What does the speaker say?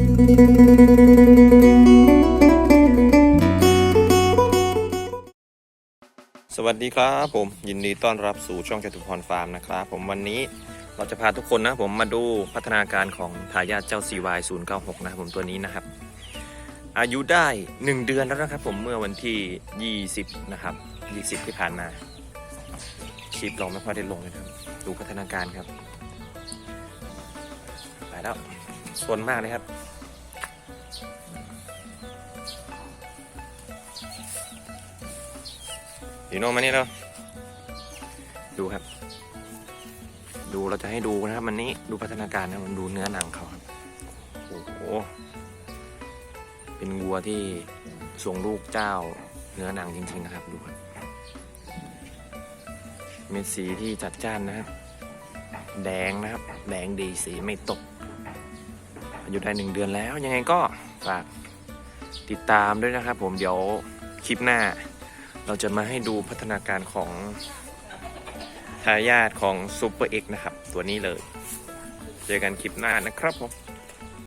สวัสดีครับผมยินดีต้อนรับสู่ช่องจตุพรฟาร์มนะครับ ผมวันนี้เราจะพาทุกคนนะผมมาดูพัฒนาการของทายาทเจ้า CY 096 นะครับผมตัวนี้นะครับ อายุได้ 1 เดือนแล้วนะครับ ผมเมื่อวันที่ 20 นะครับ 20 ที่ผ่านมาคลิปเราไม่ค่อยได้ลงเลยนะครับ ดูพัฒนาการครับไปแล้วส่วนมากเลยครับ อยู่โน่นมานี่แล้วดูครับ ดูเราจะให้ดูนะครับ มันนี้ดูพัฒนาการนะมันดูเนื้อหนังเขาครับโอ้โหเป็นวัวที่ส่งลูกเจ้าเนื้อหนังจริง ๆ นะครับ ดูครับเม็ดสีที่จัดจ้านนะครับ แดงนะครับ แดงดีสีไม่ตกอายุได้หนึ่งเดือนแล้ว ยังไงก็ฝากติดตามด้วยนะครับ ผมเดี๋ยวคลิปหน้า เราจะมาให้ดูพัฒนาการของทายาทของซูเปอร์เอ็กนะครับ ตัวนี้เลย เจอกันคลิปหน้านะครับผม